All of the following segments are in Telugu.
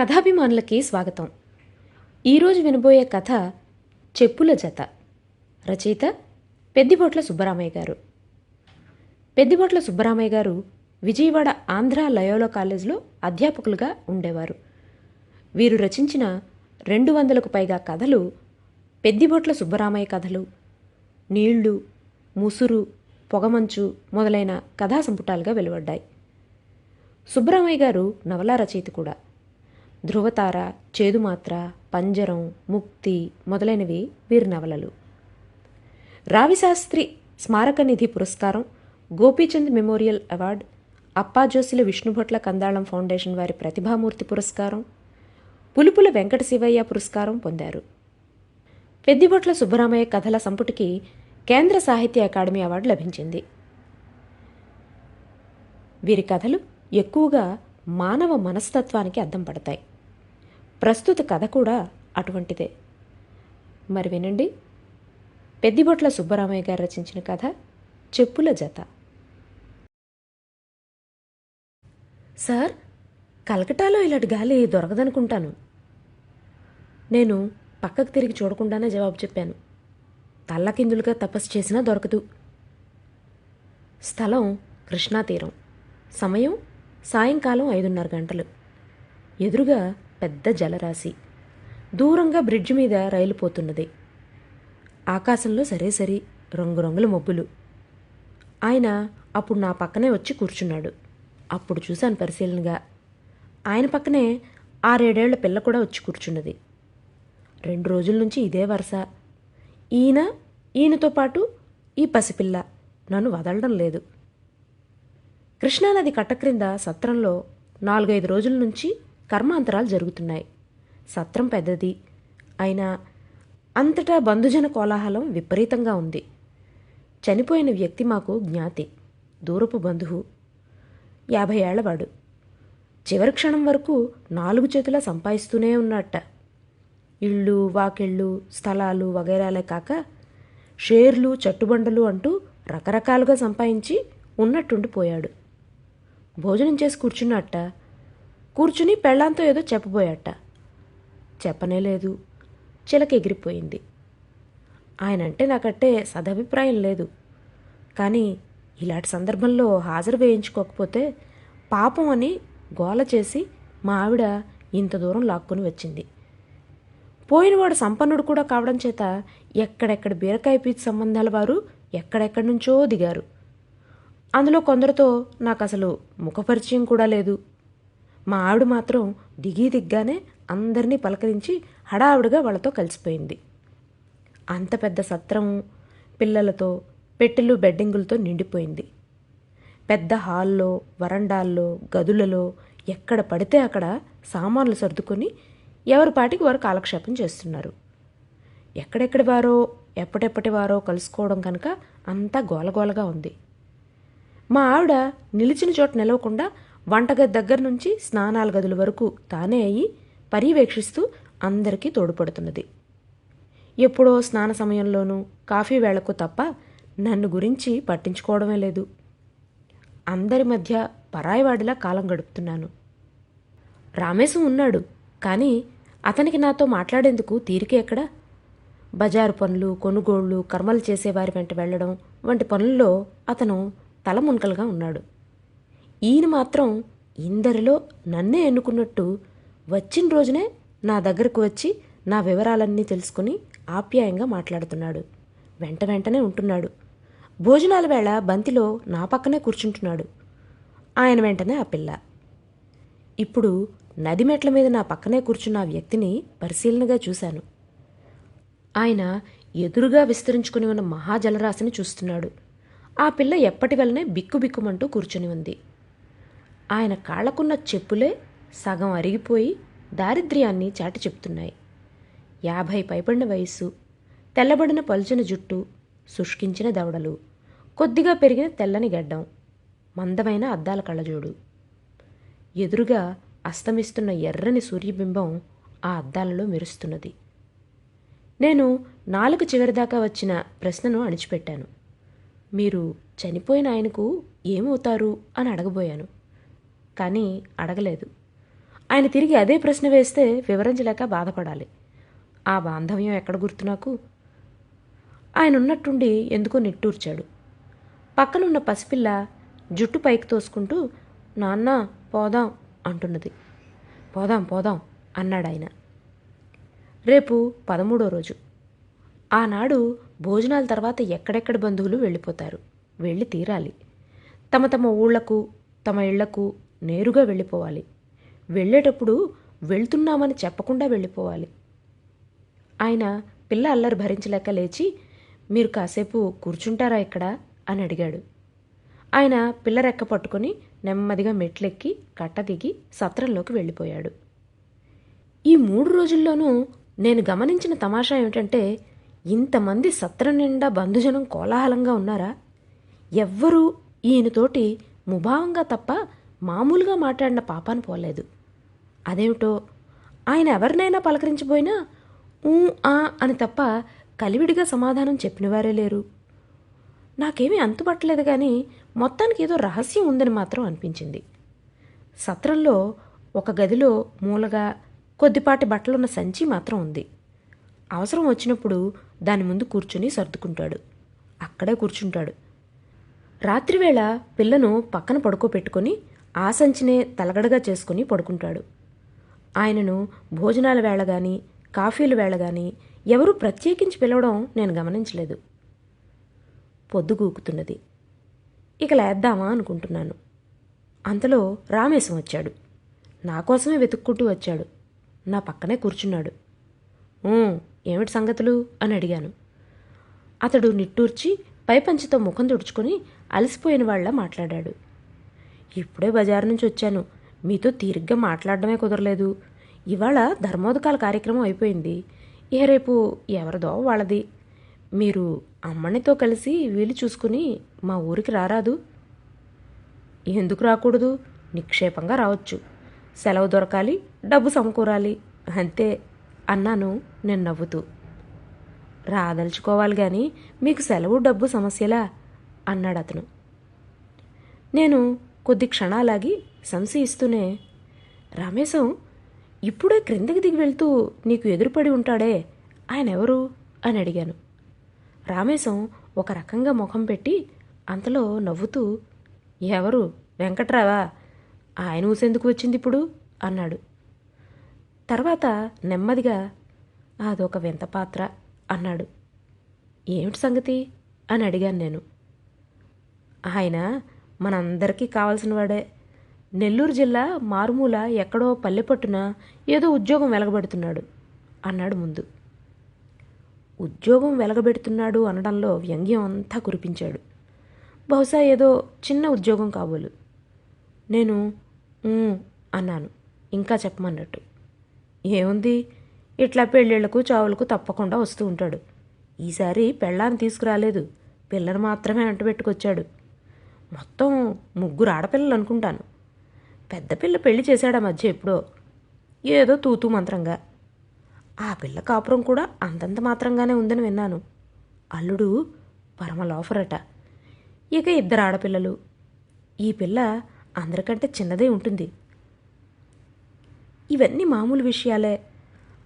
కథాభిమానులకి స్వాగతం. ఈరోజు వినబోయే కథ చెప్పుల జత. రచయిత పెద్దిబొట్ల సుబ్బరామయ్య గారు. పెద్దిబొట్ల సుబ్బరామయ్య గారు విజయవాడ ఆంధ్ర లయోలో కాలేజీలో అధ్యాపకులుగా ఉండేవారు. వీరు రచించిన రెండు వందలకు పైగా కథలు పెద్దిబొట్ల సుబ్బరామయ్య కథలు. నీళ్ళు ముసురు పొగమంచు మొదలైన కథా సంపుటాలుగా వెలువడ్డాయి. సుబ్బరామయ్య గారు నవలా రచయిత కూడా. ధృవతార చేదుమాత్ర పంజరం ముక్తి మొదలైనవి వీరి నవలలు. రావిశాస్త్రి స్మారక నిధి పురస్కారం Gopichand memorial award Appajosula Vishnubhatla Kandalam foundation వారి ప్రతిభామూర్తి పురస్కారం పులుపుల వెంకట శివయ్య పురస్కారం పొందారు. పెద్దిబొట్ల సుబ్బరామయ్య కథల సంపుటికి కేంద్ర సాహిత్య అకాడమీ అవార్డు లభించింది. వీరి కథలు ఎక్కువగా మానవ మనస్తత్వానికి అద్దం పడతాయి. ప్రస్తుత కథ కూడా అటువంటిదే. మరి వినండి. పెద్దిబొట్ల సుబ్బరామయ్య గారు రచించిన కథ చెప్పుల జత. సార్ కలకటాలో ఇలాంటి గాలి దొరకదనుకుంటాను. నేను పక్కకు తిరిగి చూడకుండానే జవాబు చెప్పాను. తల్లకిందులుగా తపస్సు చేసినా దొరకదు. స్థలం కృష్ణా తీరం సమయం సాయంకాలం ఐదున్నర గంటలు. ఎదురుగా పెద్ద జలరాశి. దూరంగా బ్రిడ్జ్ మీద రైలు పోతున్నది. ఆకాశంలో సరే సరి రంగురంగుల మబ్బులు. ఆయన అప్పుడు నా పక్కనే వచ్చి కూర్చున్నాడు. అప్పుడు చూశాను పరిశీలనగా. ఆయన పక్కనే ఆరేడేళ్ళ పిల్ల కూడా వచ్చి కూర్చున్నది. రెండు రోజుల నుంచి ఇదే వరుస. ఈయన ఈయనతో పాటు ఈ పసిపిల్ల నన్ను వదలడం లేదు. కృష్ణానది కట్ట క్రింద సత్రంలో నాలుగైదు రోజుల నుంచి కర్మాంతరాలు జరుగుతున్నాయి. సత్రం పెద్దది. అయినా అంతటా బంధుజన కోలాహలం విపరీతంగా ఉంది. చనిపోయిన వ్యక్తి మాకు జ్ఞాతి దూరపు బంధువు యాభై ఏళ్ళవాడు. చివరి క్షణం వరకు నాలుగు చేతుల సంపాదిస్తూనే ఉన్నట్ట. ఇళ్ళు వాకిళ్ళు స్థలాలు వగైరాలే కాక షేర్లు చట్టుబండలు అంటూ రకరకాలుగా సంపాదించి ఉన్నట్టుండిపోయాడు. భోజనం చేసి కూర్చున్నట్ట కూర్చుని పెళ్ళాంతో ఏదో చెప్పబోయాట. చెప్పనే లేదు. చిలక ఎగిరిపోయింది. ఆయనంటే నాకంటే సదభిప్రాయం లేదు. కానీ ఇలాంటి సందర్భంలో హాజరు వేయించుకోకపోతే పాపం అని గోల చేసి మా ఆవిడ ఇంత దూరం లాక్కొని వచ్చింది. పోయినవాడు సంపన్నుడు కూడా కావడం చేత ఎక్కడెక్కడ బీరకాయ పీచు సంబంధాల వారు ఎక్కడెక్కడి నుంచో దిగారు. అందులో కొందరితో నాకు అసలు ముఖపరిచయం కూడా లేదు. మా ఆవిడ మాత్రం దిగి దిగ్గానే అందరినీ పలకరించి హడావుడిగా వాళ్ళతో కలిసిపోయింది. అంత పెద్ద సత్రం పిల్లలతో పెట్టెలు బెడ్డింగులతో నిండిపోయింది. పెద్ద హాల్లో వరండాల్లో గదులలో ఎక్కడ పడితే అక్కడ సామాన్లు సర్దుకొని ఎవరి పాటికి వారు కాలక్షేపం చేస్తున్నారు. ఎక్కడెక్కడి వారో ఎప్పటెప్పటి వారో కలుసుకోవడం కనుక అంతా గోలగోలగా ఉంది. మా ఆవిడ నిలిచిన చోట నిలవకుండా వంటగది దగ్గర నుంచి స్నానాల గదుల వరకు తానే అయ్యి పర్యవేక్షిస్తూ అందరికీ తోడ్పడుతున్నది. ఎప్పుడో స్నాన సమయంలోనూ కాఫీ వేళకు తప్ప నన్ను గురించి పట్టించుకోవడమే లేదు. అందరి మధ్య పరాయివాడిలా కాలం గడుపుతున్నాను. రామేశం ఉన్నాడు కానీ అతనికి నాతో మాట్లాడేందుకు తీరిక ఎక్కడ? బజారు పనులు కొనుగోళ్ళు కర్మలు చేసేవారి వెంట వెళ్ళడం వంటి పనుల్లో అతను తల మునకలుగా ఉన్నాడు. ఈయన మాత్రం ఇందరిలో నన్నే ఎన్నుకున్నట్టు వచ్చిన రోజునే నా దగ్గరకు వచ్చి నా వివరాలన్నీ తెలుసుకుని ఆప్యాయంగా మాట్లాడుతున్నాడు. వెంట వెంటనే ఉంటున్నాడు. భోజనాల వేళ బంతిలో నా పక్కనే కూర్చుంటున్నాడు. ఆయన వెంటనే ఆ పిల్ల. ఇప్పుడు నది మెట్ల మీద నా పక్కనే కూర్చున్న ఆ వ్యక్తిని పరిశీలనగా చూశాను. ఆయన ఎదురుగా విస్తరించుకుని ఉన్న మహాజలరాశిని చూస్తున్నాడు. ఆ పిల్ల ఎప్పటి వల్లనే బిక్కుబిక్కుమంటూ కూర్చుని ఉంది. ఆయన కాళ్ళకున్న చెప్పులే సగం అరిగిపోయి దారిద్ర్యాన్ని చాటి చెప్తున్నాయి. యాభై పైబడిన వయస్సు తెల్లబడిన పలుచని జుట్టు శుష్కించిన దవడలు కొద్దిగా పెరిగిన తెల్లని గడ్డం మందమైన అద్దాల కళ్ళజోడు. ఎదురుగా అస్తమిస్తున్న ఎర్రని సూర్యబింబం ఆ అద్దాలలో మెరుస్తున్నది. నేను నాలుగు చివరిదాకా వచ్చిన ప్రశ్నను అణిచిపెట్టాను. మీరు చనిపోయిన ఆయనకు ఏమవుతారు అని అడగబోయాను. కానీ అడగలేదు. ఆయన తిరిగి అదే ప్రశ్న వేస్తే వివరించలేక బాధపడాలి. ఆ బాంధవ్యం ఎక్కడ గుర్తు నాకు? ఆయన ఉన్నట్టుండి ఎందుకో నిట్టూర్చాడు. పక్కనున్న పసిపిల్ల జుట్టు పైకి తోసుకుంటూ నాన్న పోదాం అంటున్నది. పోదాం పోదాం అన్నాడు ఆయన. రేపు పదమూడో రోజు. ఆనాడు భోజనాల తర్వాత ఎక్కడెక్కడ బంధువులు వెళ్ళిపోతారు. వెళ్ళి తీరాలి. తమ తమ ఊళ్ళకు తమ ఇళ్ళకు నేరుగా వెళ్ళిపోవాలి. వెళ్ళేటప్పుడు వెళ్తున్నామని చెప్పకుండా వెళ్ళిపోవాలి. ఆయన పిల్ల అల్లరి భరించలేక లేచి మీరు కాసేపు కూర్చుంటారా ఇక్కడ? అని అడిగాడు. ఆయన పిల్ల రెక్క పట్టుకొని నెమ్మదిగా మెట్లెక్కి కట్ట దిగి సత్రంలోకి వెళ్ళిపోయాడు. ఈ మూడు రోజుల్లోనూ నేను గమనించిన తమాషా ఏమిటంటే ఇంతమంది సత్రం నిండా బంధుజనం కోలాహలంగా ఉన్నారా? ఎవ్వరూ ఈయనతోటి ముభావంగా తప్ప మామూలుగా మాట్లాడిన పాపాను పోలేదు. అదేమిటో? ఆయన ఎవరినైనా పలకరించిపోయినా ఊ ఆ అని తప్ప కలివిడిగా సమాధానం చెప్పినవారే లేరు. నాకేమీ అంతుపట్టలేదు కానీ మొత్తానికి ఏదో రహస్యం ఉందని మాత్రం అనిపించింది. సత్రంలో ఒక గదిలో మూలగా కొద్దిపాటి బట్టలున్న సంచి మాత్రం ఉంది. అవసరం వచ్చినప్పుడు దాని ముందు కూర్చుని సర్దుకుంటాడు. అక్కడే కూర్చుంటాడు. రాత్రివేళ పిల్లను పక్కన పడుకోబెట్టుకొని ఆ సంచినే తలగడగా చేసుకుని పడుకుంటాడు. ఆయనను భోజనాల వేళ కానీ కాఫీల వేళ కానీ ఎవరూ ప్రత్యేకించి పిలవడం నేను గమనించలేదు. పొద్దుగూకుతున్నది. ఇక లేద్దామా అనుకుంటున్నాను. అంతలో రామేశం వచ్చాడు. నా కోసమే వెతుక్కుంటూ వచ్చాడు. నా పక్కనే కూర్చున్నాడు. ఏమిటి సంగతులు? అని అడిగాను. అతడు నిట్టూర్చి పైపంచితో ముఖం తుడుచుకొని అలసిపోయిన వాళ్ళ మాట్లాడాడు. ఇప్పుడే బజారు నుంచి వచ్చాను. మీతో తీరిగ్గా మాట్లాడడమే కుదరలేదు. ఇవాళ ధర్మోదకాల కార్యక్రమం అయిపోయింది. ఇక రేపు ఎవరిదో వాళ్ళది? మీరు అమ్మనితో కలిసి వీలు చూసుకుని మా ఊరికి రారాదు. ఎందుకు రాకూడదు? నిక్షేపంగా రావచ్చు. సెలవు దొరకాలి డబ్బు సమకూరాలి. అంతే అన్నాను నేను నవ్వుతూ. రాదలుచుకోవాలి కానీ మీకు సెలవు డబ్బు సమస్యలా? అన్నాడు అతను. నేను కొద్ది క్షణాలాగి సంశయిస్తూనే రామేశం ఇప్పుడే క్రిందకి దిగి వెళ్తూ నీకు ఎదురుపడి ఉంటాడే ఆయన ఎవరు అని అడిగాను. రామేశం ఒక రకంగా ముఖం పెట్టి అంతలో నవ్వుతూ ఎవరు? వెంకట్రావా? ఆయన ఊసేందుకు వచ్చింది ఇప్పుడు? అన్నాడు. తర్వాత నెమ్మదిగా అదొక వింత పాత్ర అన్నాడు. ఏమిటి సంగతి? అని అడిగాను నేను. ఆయన మనందరికీ కావాల్సిన వాడే. నెల్లూరు జిల్లా మారుమూల ఎక్కడో పల్లెపట్టున ఏదో ఉద్యోగం వెలగబెడుతున్నాడు అన్నాడు ముందు. ఉద్యోగం వెలగబెడుతున్నాడు అనడంలో వ్యంగ్యం అంతా కురిపించాడు. బహుశా ఏదో చిన్న ఉద్యోగం కాబోలు. నేను అన్నాను ఇంకా చెప్పమన్నట్టు. ఏముంది? ఇట్లా పెళ్ళిళ్ళకు చావులకు తప్పకుండా వస్తూ ఉంటాడు. ఈసారి పెళ్ళాన్ని తీసుకురాలేదు. పిల్లను మాత్రమే అంటబెట్టుకొచ్చాడు మొత్తం ముగ్గురు ఆడపిల్లలు అనుకుంటాను. పెద్ద పిల్ల పెళ్ళి ఆ మధ్య ఎప్పుడో. ఏదో తూతూ మంత్రంగా. ఆ పిల్ల కాపురం కూడా అంతంత మాత్రంగానే ఉందని విన్నాను. అల్లుడు పరమ లోఫరట. ఇక ఇద్దరు ఆడపిల్లలు. ఈ పిల్ల అందరికంటే చిన్నదే ఉంటుంది. ఇవన్నీ మామూలు విషయాలే.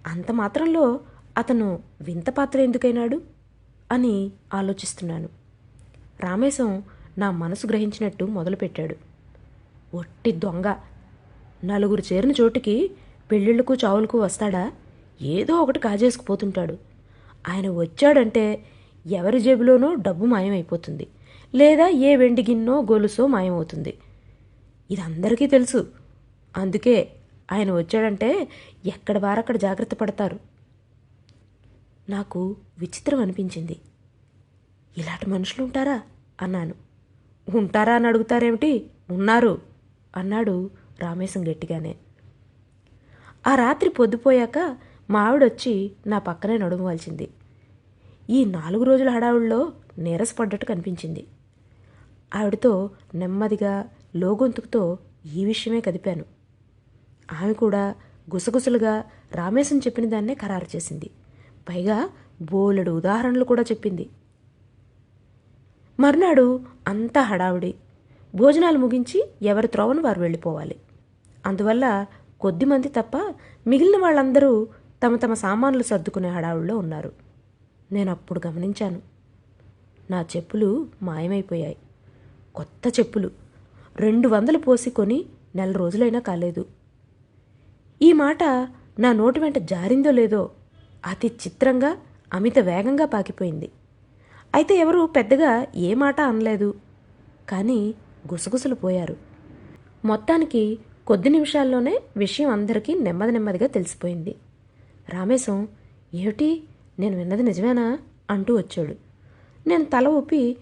అంత మాత్రంలో అతను వింత పాత్ర ఎందుకైనాడు? అని ఆలోచిస్తున్నాను. రామేశం నా మనసు గ్రహించినట్టు మొదలుపెట్టాడు. ఒట్టి దొంగ! నలుగురు చేరిన చోటుకి పెళ్ళిళ్ళకు చావులకు వస్తాడా? ఏదో ఒకటి కాజేసుకుపోతుంటాడు ఆయన వచ్చాడంటే ఎవరి జేబులోనో డబ్బు మాయమైపోతుంది. లేదా ఏ వెండి గిన్నో గొలుసో మాయమవుతుంది. ఇది అందరికీ తెలుసు. అందుకే ఆయన వచ్చాడంటే ఎక్కడ వారక్కడ జాగ్రత్త పడతారు. నాకు విచిత్రం అనిపించింది. ఇలాంటి మనుషులు ఉంటారా? అన్నాను. ఉంటారా అని అడుగుతారేమిటి? ఉన్నారు అన్నాడు రామేశం గట్టిగానే. ఆ రాత్రి పొద్దుపోయాక మావిడొచ్చి నా పక్కనే నడుము వాల్చింది. ఈ నాలుగు రోజుల హడావుల్లో నీరసపడ్డట్టు కనిపించింది. ఆవిడతో నెమ్మదిగా లోగొంతుకుతో ఈ విషయమే కదిపాను. ఆమె కూడా గుసగుసలుగా రామేశం చెప్పిన దాన్నే ఖరారు చేసింది. పైగా బోలెడు ఉదాహరణలు కూడా చెప్పింది. మర్నాడు అంతా హడావుడి. భోజనాలు ముగించి ఎవరి త్రోవను వారు వెళ్ళిపోవాలి. అందువల్ల కొద్దిమంది తప్ప మిగిలిన వాళ్ళందరూ తమ తమ సామాన్లు సర్దుకునే హడావుల్లో ఉన్నారు. నేను అప్పుడు గమనించాను. నా చెప్పులు మాయమైపోయాయి. కొత్త చెప్పులు. రెండు వందలు పోసి కొని నెల రోజులైనా కాలేదు. ఈ మాట నా నోటి వెంట జారిందో లేదో అతి చిత్రంగా అమిత వేగంగా పాకిపోయింది. అయితే ఎవరు పెద్దగా ఏ మాట అనలేదు. కానీ గుసగుసలు పోయారు. మొత్తానికి కొద్ది నిమిషాల్లోనే విషయం అందరికీ నెమ్మది నెమ్మదిగా తెలిసిపోయింది. రామేశం ఏమిటి? నేను విన్నది నిజమేనా? అంటూ వచ్చాడు. నేను తల ఊపి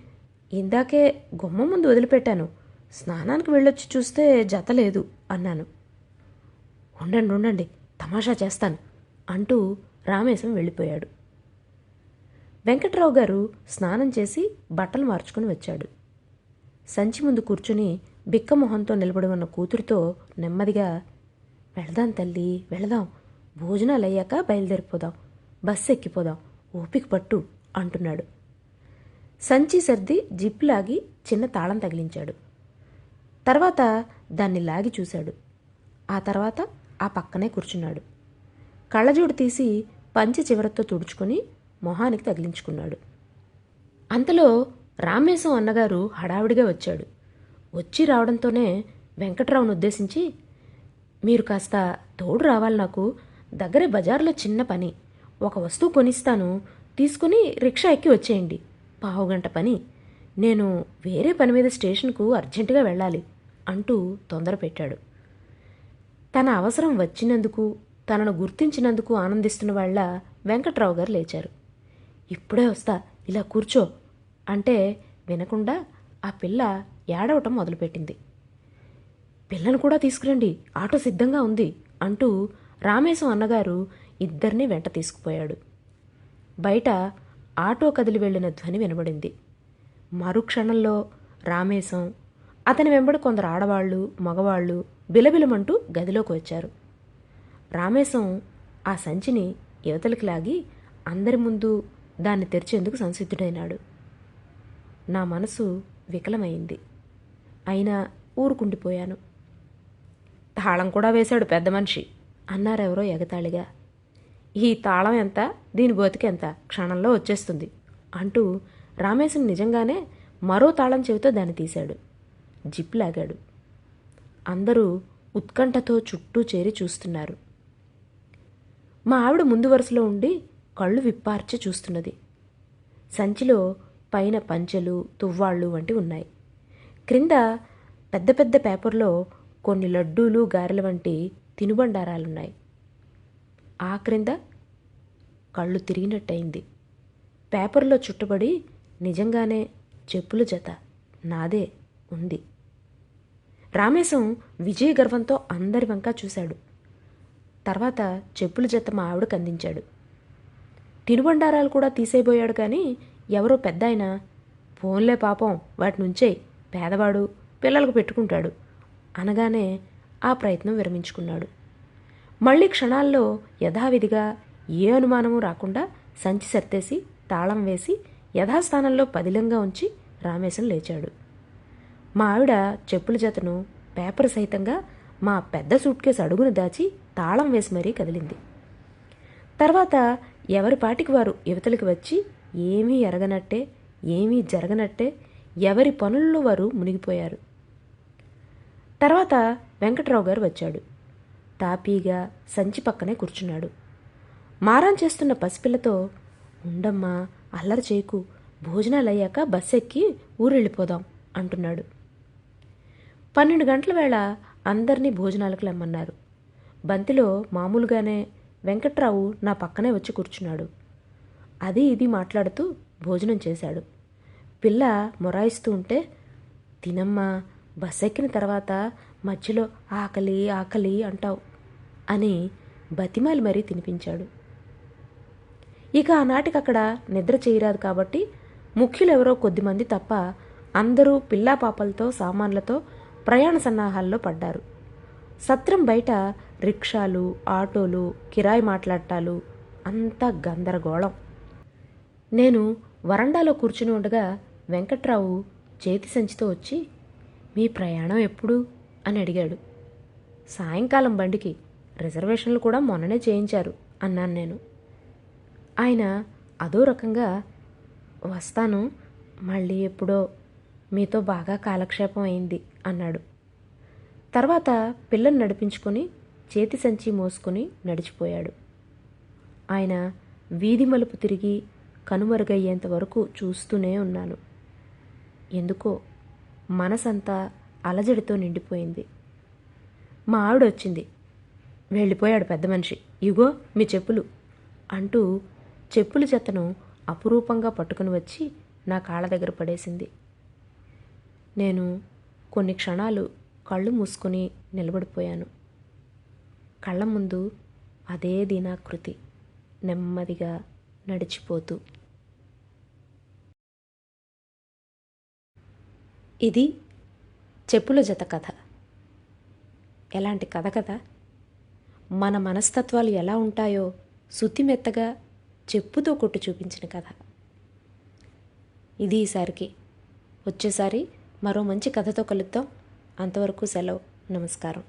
ఇందాకే గుమ్మ ముందు వదిలిపెట్టాను. స్నానానికి వెళ్ళొచ్చి చూస్తే జత లేదు అన్నాను. ఉండండి ఉండండి తమాషా చేస్తాను అంటూ రామేశం వెళ్ళిపోయాడు. వెంకట్రావు గారు స్నానం చేసి బట్టలు మార్చుకుని వచ్చాడు. సంచి ముందు కూర్చుని బిక్కమొహంతో నిలబడి ఉన్న కూతురితో నెమ్మదిగా వెళదాం తల్లి వెళదాం. భోజనాలు అయ్యాక బయలుదేరిపోదాం. బస్సు ఎక్కిపోదాం. ఓపిక పట్టు అంటున్నాడు. సంచి సర్ది జిప్ లాగి చిన్న తాళం తగిలించాడు. తర్వాత దాన్ని లాగి చూశాడు. ఆ తర్వాత ఆ పక్కనే కూర్చున్నాడు. కళ్ళజోడు తీసి పంచి చివరతో తుడుచుకొని మొహానికి తగిలించుకున్నాడు. అంతలో రామేశం అన్నగారు హడావిడిగా వచ్చాడు. వచ్చి రావడంతోనే వెంకట్రావును ఉద్దేశించి మీరు కాస్త తోడు రావాలి నాకు. దగ్గరే బజార్లో చిన్న పని. ఒక వస్తువు కొనిస్తాను. తీసుకుని రిక్షా ఎక్కి వచ్చేయండి. పావుగంట పని. నేను వేరే పని మీద స్టేషన్కు అర్జెంటుగా వెళ్ళాలి అంటూ తొందర పెట్టాడు. తన అవసరం వచ్చినందుకు తనను గుర్తించినందుకు ఆనందిస్తున్న వాళ్ళ వెంకట్రావు గారు లేచారు. ఇప్పుడే వస్తా ఇలా కూర్చో అంటే వినకుండా ఆ పిల్ల ఏడవటం మొదలుపెట్టింది. పిల్లను కూడా తీసుకురండి ఆటో సిద్ధంగా ఉంది అంటూ రామేశం అన్నగారు ఇద్దరిని వెంట తీసుకుపోయాడు. బయట ఆటో కదిలి వెళ్ళిన ధ్వని వినబడింది. మరుక్షణంలో రామేశం అతని వెంబడి కొందరు ఆడవాళ్ళు మగవాళ్ళు బిలబిలమంటూ గదిలోకి వచ్చారు. రామేశం ఆ సంచిని యువతలకి లాగి అందరి ముందు దాన్ని తెరిచేందుకు సంసిద్ధుడైనాడు. నా మనసు వికలమైంది. అయినా ఊరుకుండిపోయాను. తాళం కూడా వేశాడు పెద్ద మనిషి అన్నారెవరో ఎగతాళిగా. ఈ తాళం ఎంత? దీని బతికెంత క్షణంలో వచ్చేస్తుంది అంటూ రామేశం నిజంగానే మరో తాళం చెవితో దాన్ని తీశాడు. జిప్ లాగాడు. అందరూ ఉత్కంఠతో చుట్టూ చేరి చూస్తున్నారు. మా ఆవిడ ముందు వరుసలో ఉండి కళ్ళు విప్పార్చి చూస్తున్నది. సంచిలో పైన పంచెలు తువ్వాళ్ళు వంటి ఉన్నాయి. క్రింద పెద్ద పెద్ద పేపర్లో కొన్ని లడ్డూలు గారెల వంటి తినుబండారాలున్నాయి. ఆ క్రింద కళ్ళు తిరిగినట్టయింది. పేపర్లో చుట్టబడి నిజంగానే చెప్పుల జత నాదే ఉంది. రామేశం విజయ గర్వంతో అందరి వంక చూశాడు. తర్వాత చెప్పుల జత మా ఆవిడకు అందించాడు. తినుబండారాలు కూడా తీసేయబోయాడు కానీ ఎవరో పెద్ద ఆయన ఫోన్లే పాపం వాటి నుంచే పేదవాడు పిల్లలకు పెట్టుకుంటాడు అనగానే ఆ ప్రయత్నం విరమించుకున్నాడు. మళ్ళీ క్షణాల్లో యథావిధిగా ఏ అనుమానము రాకుండా సంచి సర్దేసి తాళం వేసి యథాస్థానంలో పదిలంగా ఉంచి రామేశం లేచాడు. మా ఆవిడ చెప్పుల జతను పేపర్ సహితంగా మా పెద్ద సూట్ కేసు అడుగును దాచి తాళం వేసి మరీ కదిలింది. తర్వాత ఎవరి పాటికి వారు యువతలకు వచ్చి ఏమీ ఎరగనట్టే ఏమీ జరగనట్టే ఎవరి పనుల్లో వారు మునిగిపోయారు. తర్వాత వెంకట్రావు గారు వచ్చాడు. తాపీగా సంచి పక్కనే కూర్చున్నాడు. మారం చేస్తున్న పసిపిల్లతో ఉండమ్మా అల్లరి చేయకు. భోజనాలు అయ్యాక బస్ ఎక్కి ఊరెళ్ళిపోదాం అంటున్నాడు. పన్నెండు గంటల వేళ అందరినీ భోజనాలకు లెమ్మన్నారు. బంతిలో మామూలుగానే వెంకట్రావు నా పక్కనే వచ్చి కూర్చున్నాడు. అది ఇది మాట్లాడుతూ భోజనం చేశాడు. పిల్ల మొరాయిస్తూ ఉంటే తినమ్మా బస్ ఎక్కిన తర్వాత మధ్యలో ఆకలి ఆకలి అంటావు అని బతిమాలి మరీ తినిపించాడు. ఇక ఆనాటికి అక్కడ నిద్ర చేయరాదు కాబట్టి ముఖ్యులెవరో కొద్దిమంది తప్ప అందరూ పిల్లా పాపలతో సామాన్లతో ప్రయాణ సన్నాహాల్లో పడ్డారు. సత్రం బయట రిక్షాలు ఆటోలు కిరాయి మాట్లాడటాలు అంతా గందరగోళం. నేను వరండాలో కూర్చుని ఉండగా వెంకట్రావు చేతి సంచితో వచ్చి మీ ప్రయాణం ఎప్పుడు? అని అడిగాడు. సాయంకాలం బండికి. రిజర్వేషన్లు కూడా మొన్ననే చేయించారు అన్నాను నేను. ఆయన అదో రకంగా వస్తాను మళ్ళీ ఎప్పుడో. మీతో బాగా కాలక్షేపం అయింది అన్నాడు. తర్వాత పిల్లని నడిపించుకొని చేతి సంచి మోసుకొని నడిచిపోయాడు. ఆయన వీధి మలుపు తిరిగి కనుమరుగయ్యేంత వరకు చూస్తూనే ఉన్నాను. ఎందుకో మనసంతా అలజడితో నిండిపోయింది. మా ఆవిడ వచ్చింది వెళ్ళిపోయాడు పెద్ద మనిషి. ఇగో మీ చెప్పులు అంటూ చెప్పుల జతను అపురూపంగా పట్టుకుని వచ్చి నా కాళ్ళ దగ్గర పడేసింది. నేను కొన్ని క్షణాలు కళ్ళు మూసుకొని నిలబడిపోయాను. కళ్ళ ముందు అదే దినాకృతి నెమ్మదిగా నడిచిపోతూ. ఇది చెప్పుల జత కథ. ఎలాంటి కథ కదా? మన మనస్తత్వాలు ఎలా ఉంటాయో శుతిమెత్తగా చెప్పుతో కొట్టు చూపించిన కథ. ఇది ఈసారికి. వచ్చేసారి మరో మంచి కథతో కలుద్దాం. అంతవరకు సెలవు. నమస్కారం.